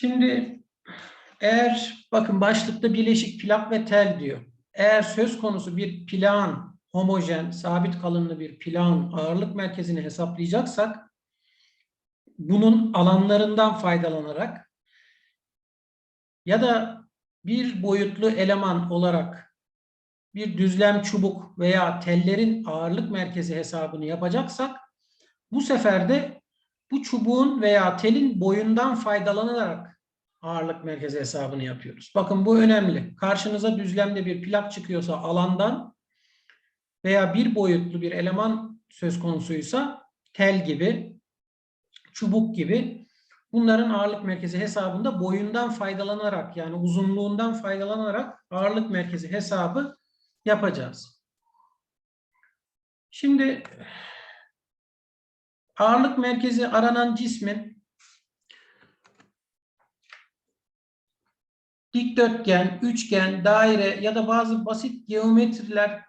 Şimdi eğer bakın başlıkta bileşik plak ve tel diyor. Eğer söz konusu bir plan, homojen, sabit kalınlı bir plan ağırlık merkezini hesaplayacaksak bunun alanlarından faydalanarak ya da bir boyutlu eleman olarak bir düzlem çubuk veya tellerin ağırlık merkezi hesabını yapacaksak bu sefer de bu çubuğun veya telin boyundan faydalanarak ağırlık merkezi hesabını yapıyoruz. Bakın bu önemli. Karşınıza düzlemde bir plak çıkıyorsa alandan veya bir boyutlu bir eleman söz konusuysa tel gibi, çubuk gibi bunların ağırlık merkezi hesabında boyundan faydalanarak yani uzunluğundan faydalanarak ağırlık merkezi hesabı yapacağız. Şimdi ağırlık merkezi aranan cismin dikdörtgen, üçgen, daire ya da bazı basit geometriler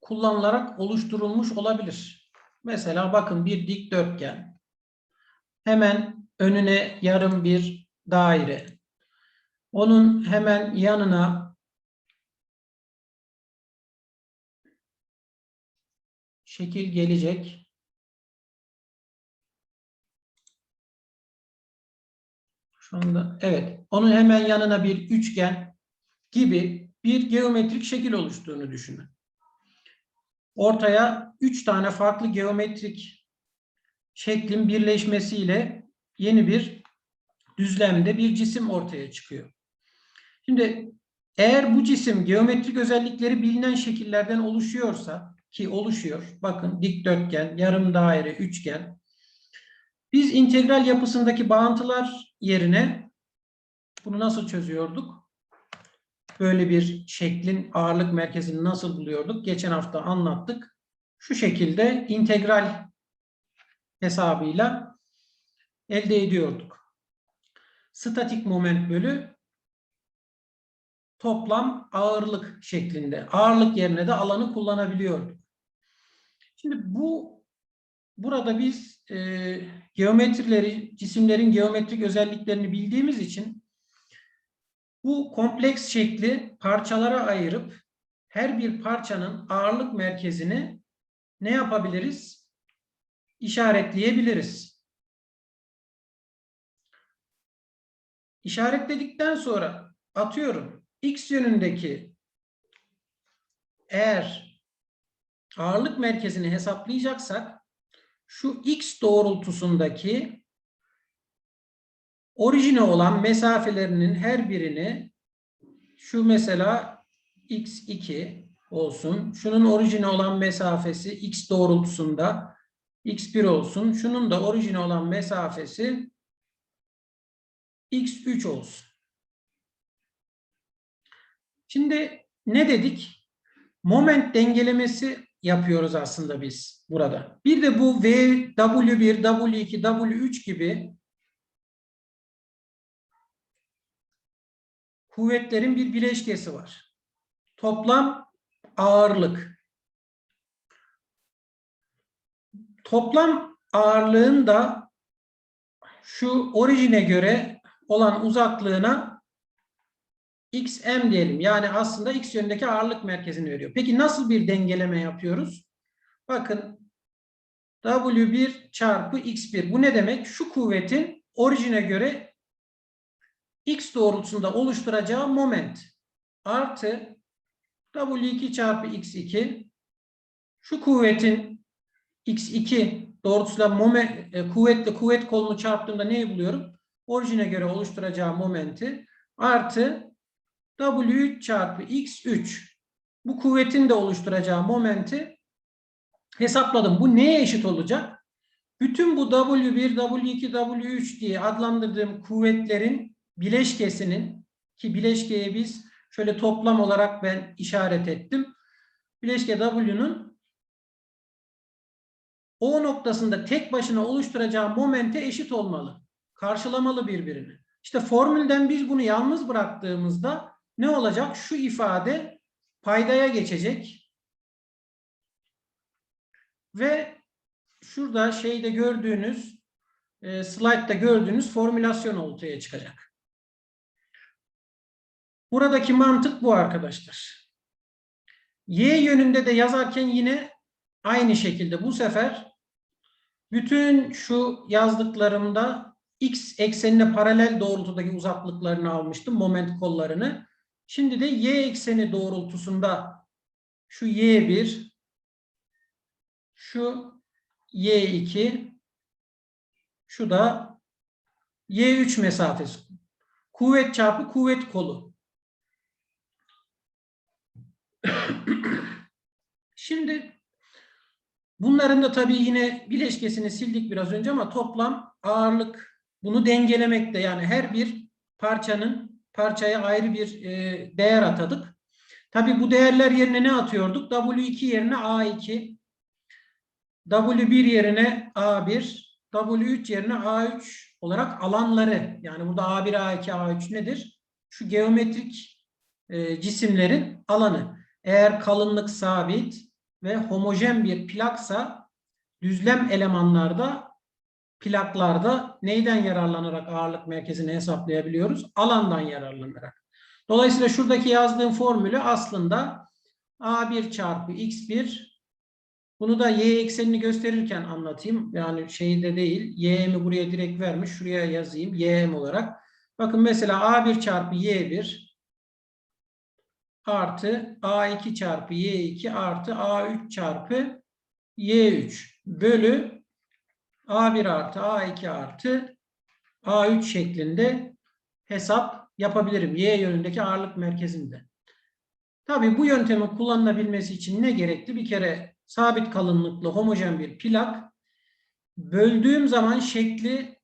kullanılarak oluşturulmuş olabilir. Mesela bakın bir dikdörtgen. Hemen önüne yarım bir daire. Onun hemen yanına şekil gelecek. Şu anda evet. Onun hemen yanına bir üçgen gibi bir geometrik şekil oluştuğunu düşünün. Ortaya üç tane farklı geometrik şeklin birleşmesiyle yeni bir düzlemde bir cisim ortaya çıkıyor. Şimdi eğer bu cisim geometrik özellikleri bilinen şekillerden oluşuyorsa ki oluşuyor. Bakın dikdörtgen, yarım daire, üçgen. Biz integral yapısındaki bağıntılar yerine bunu nasıl çözüyorduk? Böyle bir şeklin ağırlık merkezini nasıl buluyorduk? Geçen hafta anlattık. Şu şekilde integral hesabıyla elde ediyorduk. Statik moment bölü toplam ağırlık şeklinde. Ağırlık yerine de alanı kullanabiliyorduk. Şimdi bu burada biz e, geometrileri, cisimlerin geometrik özelliklerini bildiğimiz için bu kompleks şekli parçalara ayırıp her bir parçanın ağırlık merkezini ne yapabiliriz? İşaretleyebiliriz. İşaretledikten sonra atıyorum x yönündeki eğer ağırlık merkezini hesaplayacaksak şu x doğrultusundaki orijine olan mesafelerinin her birini şu mesela x2 olsun. Şunun orijine olan mesafesi x doğrultusunda x1 olsun. Şunun da orijine olan mesafesi x3 olsun. Şimdi ne dedik? Moment dengelemesi yapıyoruz aslında biz burada. Bir de bu V, W1, W2, W3 gibi kuvvetlerin bir bileşkesi var. Toplam ağırlık. Toplam ağırlığın da şu orijine göre olan uzaklığına xm diyelim. Yani aslında x yönündeki ağırlık merkezini veriyor. Peki nasıl bir dengeleme yapıyoruz? Bakın W1 çarpı x1. Bu ne demek? Şu kuvvetin orijine göre x doğrultusunda oluşturacağı moment artı W2 çarpı x2 şu kuvvetin x2 doğrultusuyla moment, e, kuvvetle kuvvet kolunu çarptığımda neyi buluyorum? Orijine göre oluşturacağı momenti artı W3 çarpı X3 bu kuvvetin de oluşturacağı momenti hesapladım. Bu neye eşit olacak? Bütün bu W1, W2, W3 diye adlandırdığım kuvvetlerin bileşkesinin ki bileşkeye biz şöyle toplam olarak ben işaret ettim. Bileşke W'nun O noktasında tek başına oluşturacağı momente eşit olmalı. Karşılamalı birbirini. İşte formülden biz bunu yalnız bıraktığımızda ne olacak? Şu ifade paydaya geçecek. Ve şurada şeyde gördüğünüz e, slide'da gördüğünüz formülasyon ortaya çıkacak. Buradaki mantık bu arkadaşlar. Y yönünde de yazarken yine aynı şekilde bu sefer bütün şu yazdıklarımda x eksenine paralel doğrultudaki uzaklıklarını almıştım. Moment kollarını. Şimdi de y ekseni doğrultusunda şu y1 şu y2 şu da y3 mesafesi. Kuvvet çarpı kuvvet kolu. Şimdi bunların da tabii yine bileşkesini sildik biraz önce ama toplam ağırlık bunu dengelemekte. Yani her bir parçanın parçaya ayrı bir e, değer atadık. Tabii bu değerler yerine ne atıyorduk? W2 yerine A2, W1 yerine A1, W3 yerine A3 olarak alanları yani burada A1, A2, A3 nedir? Şu geometrik e, cisimlerin alanı. Eğer kalınlık sabit ve homojen bir plaksa düzlem elemanlarda plaklarda neyden yararlanarak ağırlık merkezini hesaplayabiliyoruz? Alandan yararlanarak. Dolayısıyla şuradaki yazdığım formülü aslında A1 çarpı X1 bunu da y eksenini gösterirken anlatayım. Yani şeyde değil. Y'mi buraya direkt vermiş. Şuraya yazayım. Y'm olarak. Bakın mesela A1 çarpı Y1 artı A2 çarpı Y2 artı A3 çarpı Y3 bölü A1 artı A2 artı A3 şeklinde hesap yapabilirim. Y yönündeki ağırlık merkezinde. Tabii bu yöntemin kullanılabilmesi için ne gerekli? Bir kere sabit kalınlıklı homojen bir plak böldüğüm zaman şekli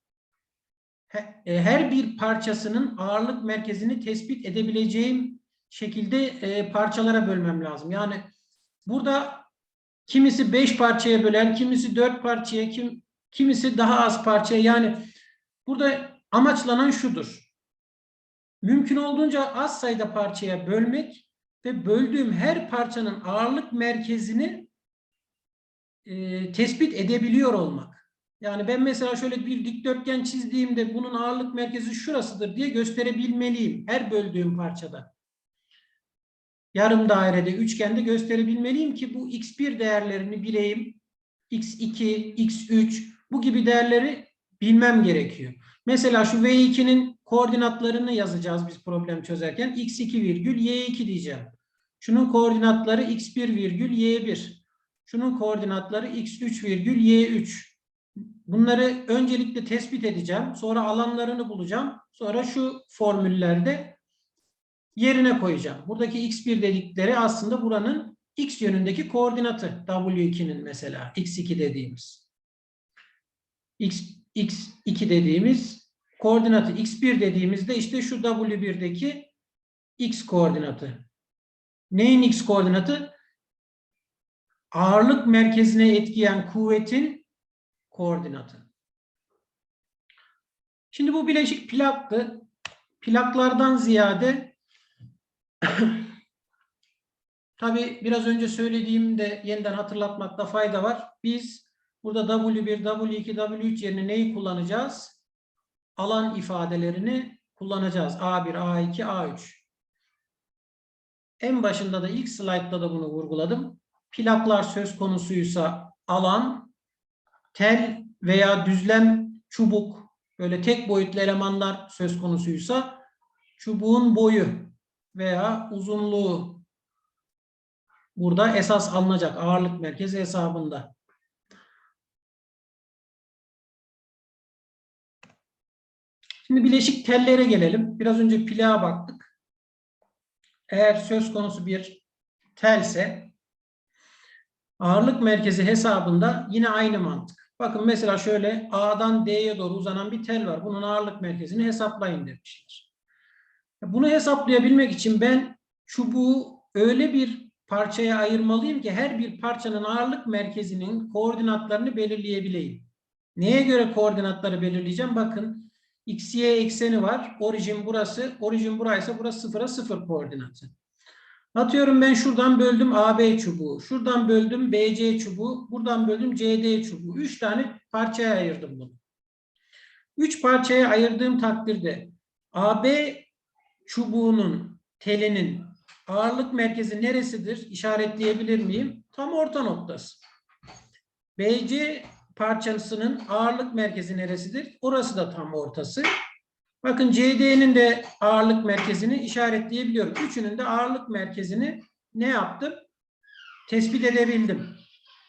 e, her bir parçasının ağırlık merkezini tespit edebileceğim şekilde e, parçalara bölmem lazım. Yani burada kimisi 5 parçaya böler, kimisi 4 parçaya, kim, kimisi daha az parçaya. Yani burada amaçlanan şudur. Mümkün olduğunca az sayıda parçaya bölmek ve böldüğüm her parçanın ağırlık merkezini e, tespit edebiliyor olmak. Yani ben mesela şöyle bir dikdörtgen çizdiğimde bunun ağırlık merkezi şurasıdır diye gösterebilmeliyim her böldüğüm parçada. Yarım dairede, üçgende gösterebilmeliyim ki bu x1 değerlerini bileyim. x2, x3 bu gibi değerleri bilmem gerekiyor. Mesela şu V2'nin koordinatlarını yazacağız biz problem çözerken. x2 virgül y2 diyeceğim. Şunun koordinatları x1 virgül y1. Şunun koordinatları x3 virgül y3. Bunları öncelikle tespit edeceğim. Sonra alanlarını bulacağım. Sonra şu formüllerde yerine koyacağım. Buradaki x1 dedikleri aslında buranın x yönündeki koordinatı. W2'nin mesela x2 dediğimiz. X, x2 dediğimiz koordinatı. x1 dediğimizde işte şu W1'deki x koordinatı. Neyin x koordinatı? Ağırlık merkezine etkileyen kuvvetin koordinatı. Şimdi bu bileşik plaktı. Plaklardan ziyade tabi biraz önce söylediğimde yeniden hatırlatmakta fayda var. Biz burada W1, W2, W3 yerine neyi kullanacağız? Alan ifadelerini kullanacağız. A1, A2, A3. En başında da ilk slaytta da bunu vurguladım. Plaklar söz konusuysa alan, tel veya düzlem çubuk böyle tek boyutlu elemanlar söz konusuysa çubuğun boyu veya uzunluğu burada esas alınacak ağırlık merkezi hesabında. Şimdi bileşik tellere gelelim. Biraz önce plağa baktık. Eğer söz konusu bir telse ağırlık merkezi hesabında yine aynı mantık. Bakın mesela şöyle A'dan D'ye doğru uzanan bir tel var. Bunun ağırlık merkezini hesaplayın demişler. Bunu hesaplayabilmek için ben çubuğu öyle bir parçaya ayırmalıyım ki her bir parçanın ağırlık merkezinin koordinatlarını belirleyebileyim. Neye göre koordinatları belirleyeceğim? Bakın x, y ekseni var. Orijin burası. Orijin buraysa burası sıfıra sıfır koordinatı. Atıyorum ben şuradan böldüm AB çubuğu. Şuradan böldüm BC çubuğu. Buradan böldüm CD çubuğu. Üç tane parçaya ayırdım bunu. Üç parçaya ayırdığım takdirde AB çubuğunun telinin ağırlık merkezi neresidir? İşaretleyebilir miyim? Tam orta noktası. BC parçasının ağırlık merkezi neresidir? Orası da tam ortası. Bakın CD'nin de ağırlık merkezini işaretleyebiliyorum. Üçünün de ağırlık merkezini ne yaptım? Tespit edebildim.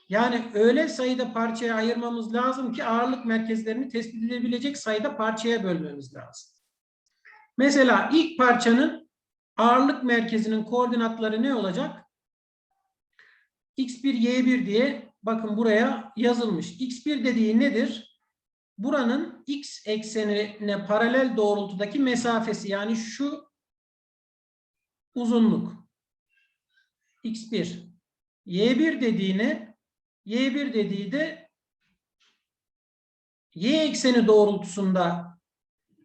Yani öyle sayıda parçaya ayırmamız lazım ki ağırlık merkezlerini tespit edebilecek sayıda parçaya bölmemiz lazım. Mesela ilk parçanın ağırlık merkezinin koordinatları ne olacak? x1, y1 diye bakın buraya yazılmış. x1 dediği nedir? Buranın x eksenine paralel doğrultudaki mesafesi yani şu uzunluk. x1. y1 dediğine y1 dediği de y ekseni doğrultusunda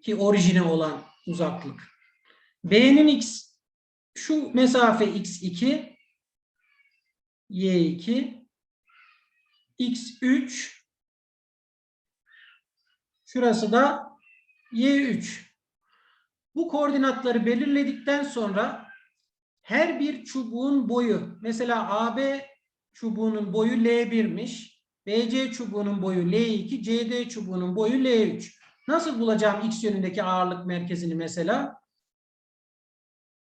ki orijine olan uzaklık. B'nin x şu mesafe x2 y2 x3 şurası da y3 bu koordinatları belirledikten sonra her bir çubuğun boyu mesela AB çubuğunun boyu L1'miş BC çubuğunun boyu L2 CD çubuğunun boyu L3 nasıl bulacağım x yönündeki ağırlık merkezini mesela?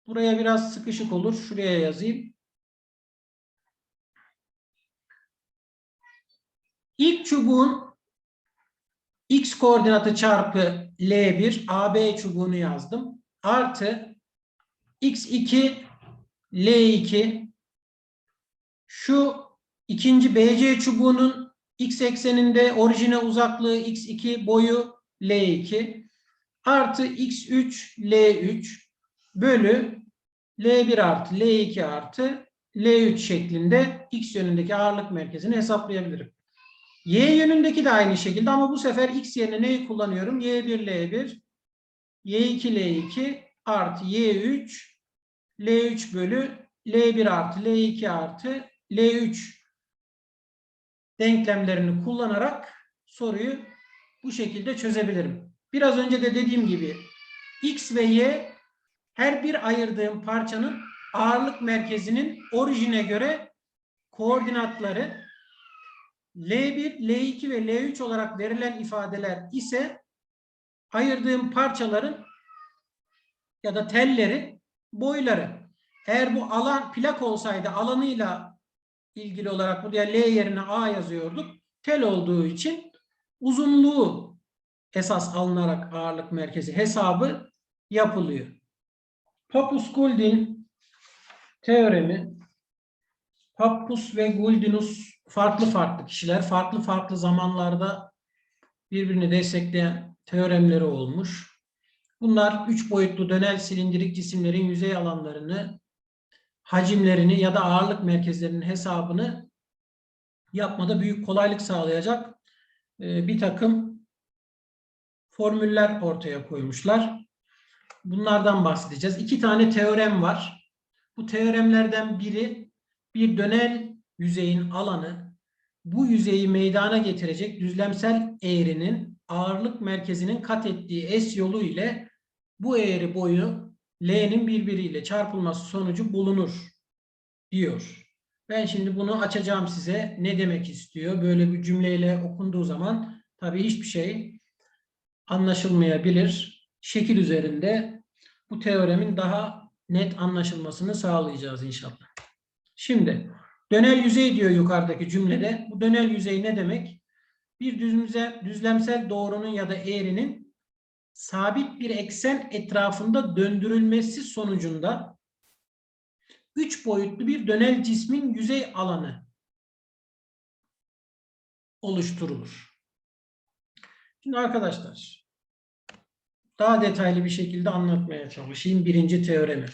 Buraya biraz sıkışık olur şuraya yazayım İlk çubuğun x koordinatı çarpı L1 AB çubuğunu yazdım. Artı x2 L2 şu ikinci BC çubuğunun x ekseninde orijine uzaklığı x2 boyu L2 artı x3 L3 bölü L1 artı L2 artı L3 şeklinde x yönündeki ağırlık merkezini hesaplayabilirim. Y yönündeki de aynı şekilde ama bu sefer x yerine neyi kullanıyorum? Y1 L1 Y2 L2 artı Y3 L3 bölü L1 artı L2 artı L3 denklemlerini kullanarak soruyu bu şekilde çözebilirim. Biraz önce de dediğim gibi X ve Y her bir ayırdığım parçanın ağırlık merkezinin orijine göre koordinatları L1, L2 ve L3 olarak verilen ifadeler ise ayırdığım parçaların ya da tellerin boyları. Eğer bu alan plak olsaydı alanıyla ilgili olarak buraya L yerine A yazıyorduk. Tel olduğu için uzunluğu esas alınarak ağırlık merkezi hesabı yapılıyor. Papus-Gouldin teoremi Pappus ve Guldinus farklı farklı kişiler, farklı farklı zamanlarda birbirini destekleyen teoremleri olmuş. Bunlar üç boyutlu dönel silindirik cisimlerin yüzey alanlarını, hacimlerini ya da ağırlık merkezlerinin hesabını yapmada büyük kolaylık sağlayacak e, bir takım formüller ortaya koymuşlar. Bunlardan bahsedeceğiz. İki tane teorem var. Bu teoremlerden biri bir dönel yüzeyin alanı bu yüzeyi meydana getirecek düzlemsel eğrinin ağırlık merkezinin kat ettiği S yolu ile bu eğri boyu L'nin birbiriyle çarpılması sonucu bulunur diyor. Ben şimdi bunu açacağım size. Ne demek istiyor? Böyle bir cümleyle okunduğu zaman tabii hiçbir şey anlaşılmayabilir. Şekil üzerinde bu teoremin daha net anlaşılmasını sağlayacağız inşallah. Şimdi Dönel yüzey diyor yukarıdaki cümlede. Bu dönel yüzey ne demek? Bir düzlemsel, düzlemsel doğrunun ya da eğrinin sabit bir eksen etrafında döndürülmesi sonucunda üç boyutlu bir dönel cismin yüzey alanı oluşturulur. Şimdi arkadaşlar daha detaylı bir şekilde anlatmaya çalışayım birinci teoremi.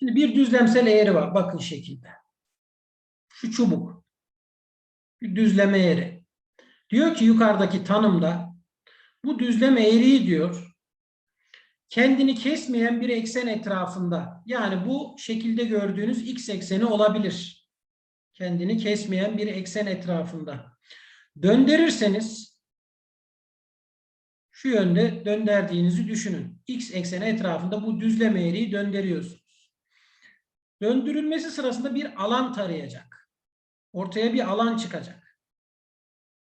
Şimdi bir düzlemsel eğri var. Bakın şekilde şu çubuk. Bir düzleme eğri. Diyor ki yukarıdaki tanımda bu düzleme eğriyi diyor kendini kesmeyen bir eksen etrafında yani bu şekilde gördüğünüz x ekseni olabilir. Kendini kesmeyen bir eksen etrafında. Döndürürseniz şu yönde döndürdüğünüzü düşünün. X ekseni etrafında bu düzlem eğriyi döndürüyorsunuz. Döndürülmesi sırasında bir alan tarayacak. Ortaya bir alan çıkacak.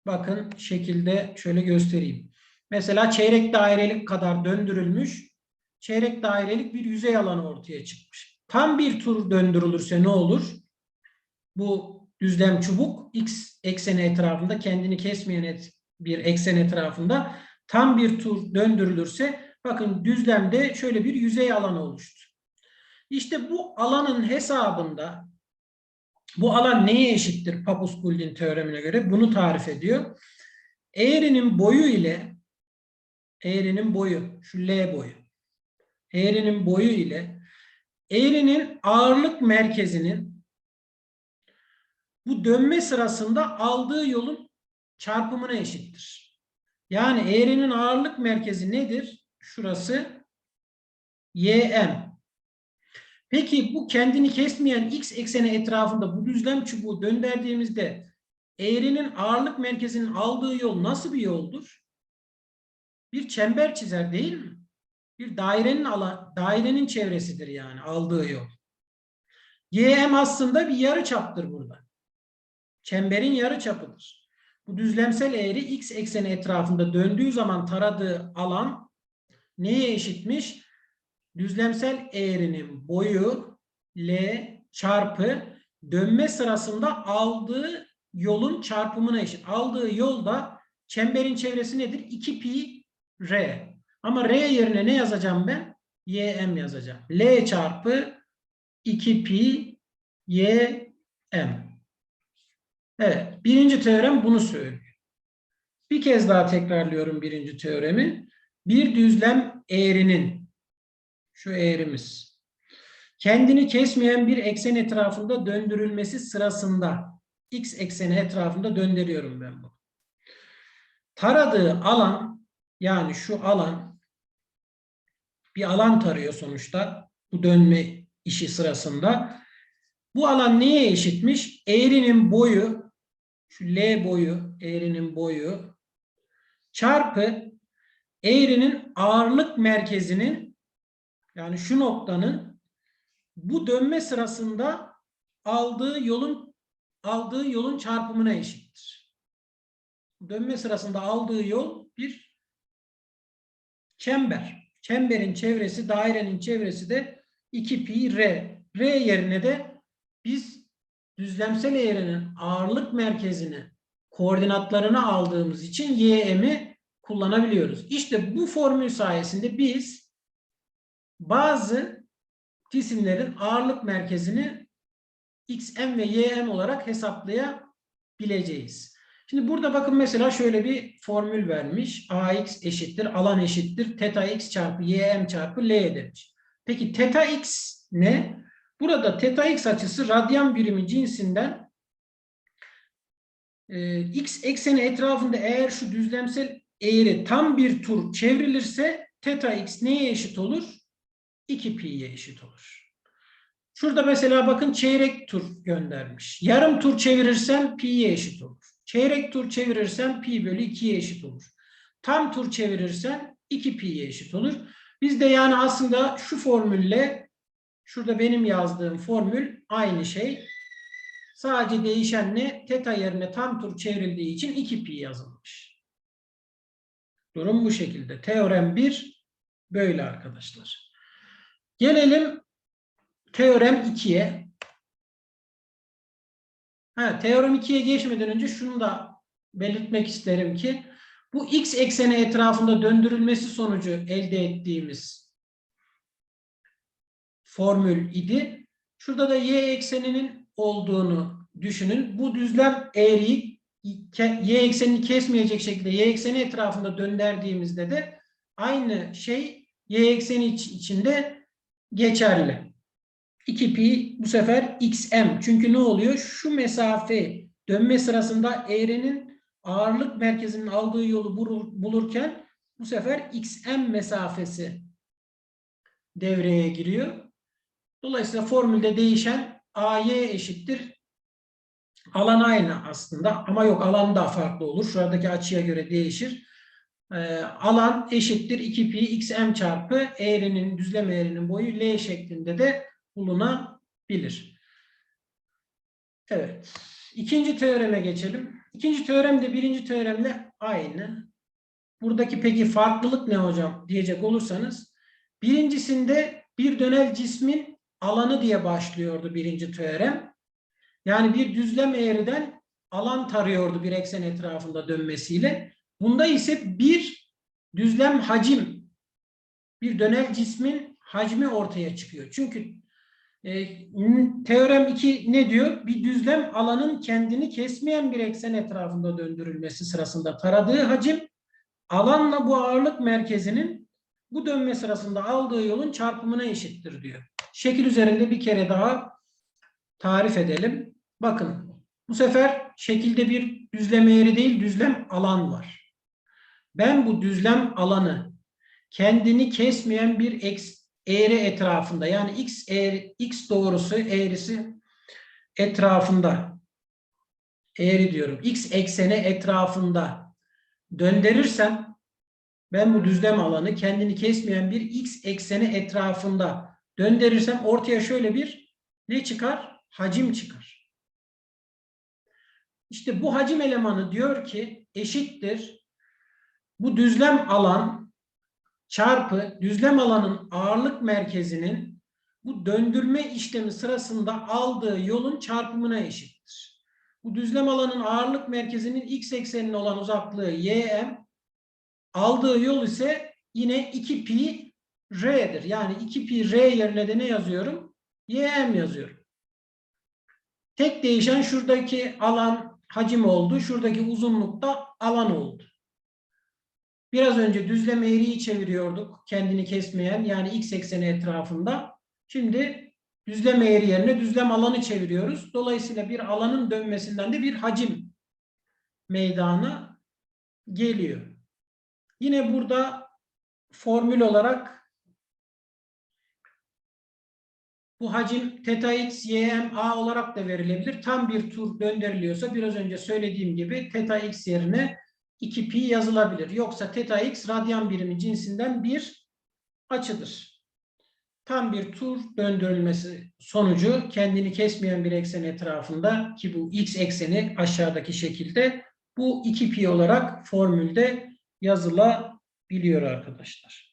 Bakın şekilde şöyle göstereyim. Mesela çeyrek dairelik kadar döndürülmüş, çeyrek dairelik bir yüzey alanı ortaya çıkmış. Tam bir tur döndürülürse ne olur? Bu düzlem çubuk x ekseni etrafında kendini kesmeyen et- bir eksen etrafında tam bir tur döndürülürse bakın düzlemde şöyle bir yüzey alanı oluştu. İşte bu alanın hesabında bu alan neye eşittir Papus-Gould'in teoremine göre? Bunu tarif ediyor. Eğrinin boyu ile eğrinin boyu, şu L boyu. Eğrinin boyu ile eğrinin ağırlık merkezinin bu dönme sırasında aldığı yolun çarpımına eşittir. Yani eğrinin ağırlık merkezi nedir? Şurası YM. Peki bu kendini kesmeyen x ekseni etrafında bu düzlem çubuğu döndürdüğümüzde eğrinin ağırlık merkezinin aldığı yol nasıl bir yoldur? Bir çember çizer değil mi? Bir dairenin alan, dairenin çevresidir yani aldığı yol. YM aslında bir yarı çaptır burada. Çemberin yarı çapıdır. Bu düzlemsel eğri x ekseni etrafında döndüğü zaman taradığı alan neye eşitmiş? Düzlemsel eğrinin boyu L çarpı dönme sırasında aldığı yolun çarpımına eşit. Aldığı yolda çemberin çevresi nedir? 2 pi r. Ama r yerine ne yazacağım ben? ym yazacağım. L çarpı 2 pi ym. Evet. Birinci teorem bunu söylüyor. Bir kez daha tekrarlıyorum birinci teoremi. Bir düzlem eğrinin şu eğrimiz kendini kesmeyen bir eksen etrafında döndürülmesi sırasında x ekseni etrafında döndürüyorum ben bunu. Taradığı alan yani şu alan bir alan tarıyor sonuçta bu dönme işi sırasında. Bu alan neye eşitmiş? Eğrinin boyu şu L boyu, eğrinin boyu çarpı eğrinin ağırlık merkezinin yani şu noktanın bu dönme sırasında aldığı yolun aldığı yolun çarpımına eşittir. Dönme sırasında aldığı yol bir çember. Çemberin çevresi, dairenin çevresi de 2 pi r. R yerine de biz düzlemsel eğrinin ağırlık merkezini koordinatlarını aldığımız için YM'i kullanabiliyoruz. İşte bu formül sayesinde biz bazı cisimlerin ağırlık merkezini xm ve ym olarak hesaplayabileceğiz. Şimdi burada bakın mesela şöyle bir formül vermiş. ax eşittir, alan eşittir, theta x çarpı ym çarpı l demiş. Peki theta x ne? Burada theta x açısı radyan birimi cinsinden e, x ekseni etrafında eğer şu düzlemsel eğri tam bir tur çevrilirse theta x neye eşit olur? 2 pi'ye eşit olur. Şurada mesela bakın çeyrek tur göndermiş. Yarım tur çevirirsem pi'ye eşit olur. Çeyrek tur çevirirsem pi bölü 2'ye eşit olur. Tam tur çevirirsen 2 pi'ye eşit olur. Biz de yani aslında şu formülle şurada benim yazdığım formül aynı şey. Sadece değişen ne? Teta yerine tam tur çevrildiği için 2 pi yazılmış. Durum bu şekilde. Teorem 1 böyle arkadaşlar. Gelelim teorem 2'ye. Ha, teorem 2'ye geçmeden önce şunu da belirtmek isterim ki bu x ekseni etrafında döndürülmesi sonucu elde ettiğimiz formül idi. Şurada da y ekseninin olduğunu düşünün. Bu düzlem eğriyi y eksenini kesmeyecek şekilde y ekseni etrafında döndürdüğümüzde de aynı şey y ekseni içinde geçerli. 2 pi bu sefer xm. Çünkü ne oluyor? Şu mesafe dönme sırasında eğrinin ağırlık merkezinin aldığı yolu bulurken bu sefer xm mesafesi devreye giriyor. Dolayısıyla formülde değişen ay eşittir. Alan aynı aslında ama yok alan da farklı olur. Şuradaki açıya göre değişir. Ee, alan eşittir 2 pi xm çarpı eğrinin düzlem eğrinin boyu L şeklinde de bulunabilir. Evet. İkinci teoreme geçelim. İkinci teorem de birinci teoremle aynı. Buradaki peki farklılık ne hocam diyecek olursanız birincisinde bir dönel cismin alanı diye başlıyordu birinci teorem. Yani bir düzlem eğriden alan tarıyordu bir eksen etrafında dönmesiyle. Bunda ise bir düzlem hacim, bir dönel cismin hacmi ortaya çıkıyor. Çünkü e, teorem 2 ne diyor? Bir düzlem alanın kendini kesmeyen bir eksen etrafında döndürülmesi sırasında taradığı hacim alanla bu ağırlık merkezinin bu dönme sırasında aldığı yolun çarpımına eşittir diyor. Şekil üzerinde bir kere daha tarif edelim. Bakın bu sefer şekilde bir düzlem eğri değil düzlem alan var. Ben bu düzlem alanı kendini kesmeyen bir eks, eğri etrafında yani x eğri, x doğrusu eğrisi etrafında eğri diyorum. x ekseni etrafında döndürürsem ben bu düzlem alanı kendini kesmeyen bir x ekseni etrafında döndürürsem ortaya şöyle bir ne çıkar? Hacim çıkar. İşte bu hacim elemanı diyor ki eşittir bu düzlem alan çarpı düzlem alanın ağırlık merkezinin bu döndürme işlemi sırasında aldığı yolun çarpımına eşittir. Bu düzlem alanın ağırlık merkezinin x eksenine olan uzaklığı ym, aldığı yol ise yine 2 pi r'dir. Yani 2 pi r yerine de ne yazıyorum? ym yazıyorum. Tek değişen şuradaki alan hacim oldu. Şuradaki uzunluk da alan oldu. Biraz önce düzlem eğriyi çeviriyorduk. Kendini kesmeyen yani x ekseni etrafında. Şimdi düzlem eğri yerine düzlem alanı çeviriyoruz. Dolayısıyla bir alanın dönmesinden de bir hacim meydana geliyor. Yine burada formül olarak bu hacim theta x, ym, a olarak da verilebilir. Tam bir tur döndürülüyorsa biraz önce söylediğim gibi theta x yerine 2 pi yazılabilir. Yoksa theta x radyan birimi cinsinden bir açıdır. Tam bir tur döndürülmesi sonucu kendini kesmeyen bir eksen etrafında ki bu x ekseni aşağıdaki şekilde bu 2 pi olarak formülde yazılabiliyor arkadaşlar.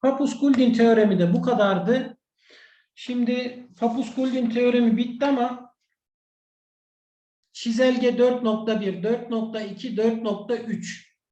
Papus-Guldin teoremi de bu kadardı. Şimdi Papus-Guldin teoremi bitti ama çizelge 4.1, 4.2, 4.3